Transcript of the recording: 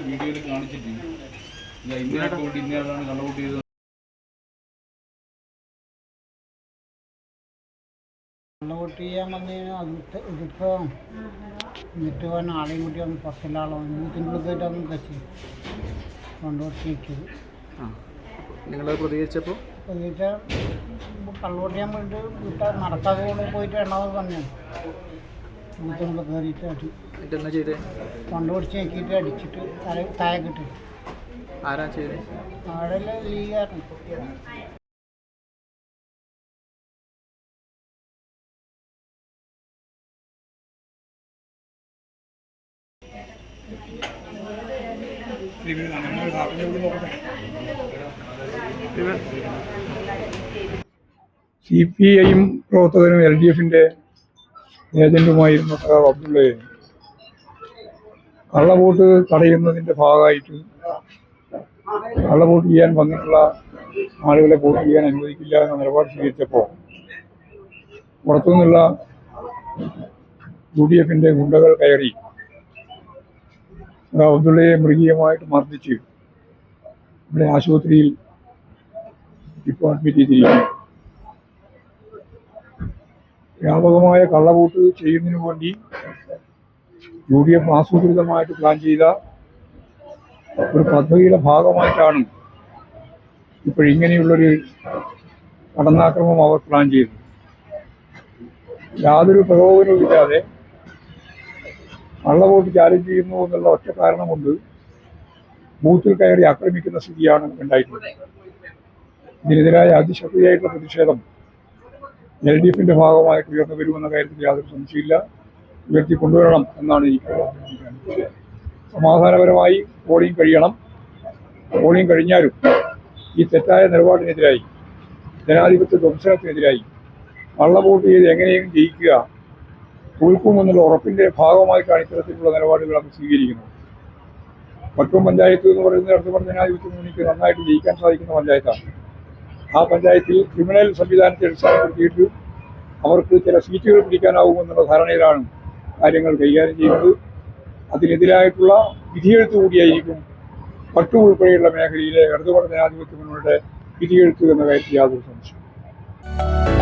വീഡിയോയിൽ കാണിച്ചിട്ട് ഇന്നലെ കൂട്ടി ഇന്നയാളാണ് കള്ളവോട്ട് ചെയ്തത് വന്ന ആളെയും കൂട്ടി പത്തിലാളോ കയറ്റാന്ന് വെച്ച് കൊണ്ടുപോയി ആ നിങ്ങളത് പ്രതികരിച്ചപ്പോൾ? എന്നിട്ട് കള്ളോട്ട് ചെയ്യാൻ വേണ്ടി വീട്ടാൽ നടക്കാതെ കൊണ്ട് പോയിട്ട് എണ്ണാമത് പറഞ്ഞു വീട്ടിനുള്ളിൽ കയറിയിട്ട് അടി എന്നാ ചെയ്തേ? കൊണ്ടുപിടിച്ച് നോക്കിയിട്ട് അടിച്ചിട്ട് തല കിട്ടി ആരാ ചെയ്തേ? അവിടെ ലീഗായിരുന്നു സി പി ഐയും പ്രവർത്തകരും എൽ ഡി എഫിന്റെ ഏജന്റുമായിരുന്ന സഖാവ് അബ്ദുള്ളയെ കള്ളവോട്ട് തടയുന്നതിന്റെ ഭാഗമായിട്ട് കള്ളവോട്ട് ചെയ്യാൻ വന്നിട്ടുള്ള ആളുകളെ വോട്ട് ചെയ്യാൻ അനുവദിക്കില്ല എന്ന നിലപാട് സ്വീകരിച്ചപ്പോൾ പുറത്തുനിന്നുള്ള യു ഡി എഫിന്റെ ഗുണ്ടകൾ കയറി അബ്ദുള്ളയെ മൃഗീയമായിട്ട് മർദ്ദിച്ച് ഇവിടെ ആശുപത്രിയിൽ ഇപ്പോൾ അഡ്മിറ്റ് ചെയ്തിരിക്കുന്നു. വ്യാപകമായ കള്ളവോട്ട് ചെയ്യുന്നതിന് വേണ്ടി യു ഡി എഫ് ആസൂത്രിതമായിട്ട് പ്ലാൻ ചെയ്ത ഒരു പദ്ധതിയുടെ ഭാഗമായിട്ടാണ് ഇപ്പോഴിങ്ങനെയുള്ളൊരു കടന്നാക്രമം അവർ പ്ലാൻ ചെയ്തത്. യാതൊരു പ്രകോപനവുമില്ലാതെ കള്ളവോട്ട് ചാലഞ്ച് ചെയ്യുന്നു എന്നുള്ള ഒറ്റ കാരണം കൊണ്ട് ബൂത്തിൽ കയറി ആക്രമിക്കുന്ന സ്ഥിതിയാണ് ഉണ്ടായിട്ടുള്ളത്. ഇതിനെതിരായ അതിശക്തിയായിട്ടുള്ള പ്രതിഷേധം എൽ ഡി എഫിന്റെ ഭാഗമായിട്ട് ഉയർന്നു വരുമെന്ന കാര്യത്തിൽ യാതൊരു സംശയമില്ല ഉയർത്തി കൊണ്ടുവരണം എന്നാണ് എനിക്ക് സമാധാനപരമായി പോളിംഗ് കഴിയണം. പോളിംഗ് കഴിഞ്ഞാലും ഈ തെറ്റായ നിലപാടിനെതിരായി ജനാധിപത്യ ധ്വംസനത്തിനെതിരായി കള്ളവോട്ട് ചെയ്ത് എങ്ങനെയും ജയിക്കുക തോൽക്കുമെന്നുള്ള ഉറപ്പിന്റെ ഭാഗമായിട്ടാണ് ഇത്തരത്തിലുള്ള നിലപാടുകൾ നമ്മൾ സ്വീകരിക്കുന്നത് പട്ടും പഞ്ചായത്ത് എന്ന് പറയുന്നത് പറഞ്ഞ ജനാധിപത്യം എനിക്ക് നന്നായിട്ട് ജയിക്കാൻ സാധിക്കുന്ന പഞ്ചായത്താണ്. ആ പഞ്ചായത്തിൽ ക്രിമിനൽ സംവിധാനത്തെ അടിസ്ഥാനപ്പെടുത്തിയിട്ട് അവർക്ക് ചില സീറ്റുകൾ പിടിക്കാനാവുമെന്നുള്ള ധാരണയിലാണ് കാര്യങ്ങൾ കൈകാര്യം ചെയ്യുന്നത്. അതിനെതിരായിട്ടുള്ള വിധിയെഴുത്ത് കൂടിയായിരിക്കും പട്ടു ഉൾപ്പെടെയുള്ള മേഖലയിലെ ഇടതുപക്ഷ ജനാധിപത്യ മുന്നണിയുടെ വിധിയെഴുത്ത് എന്ന കാര്യത്തിൽ യാതൊരു സംശയവും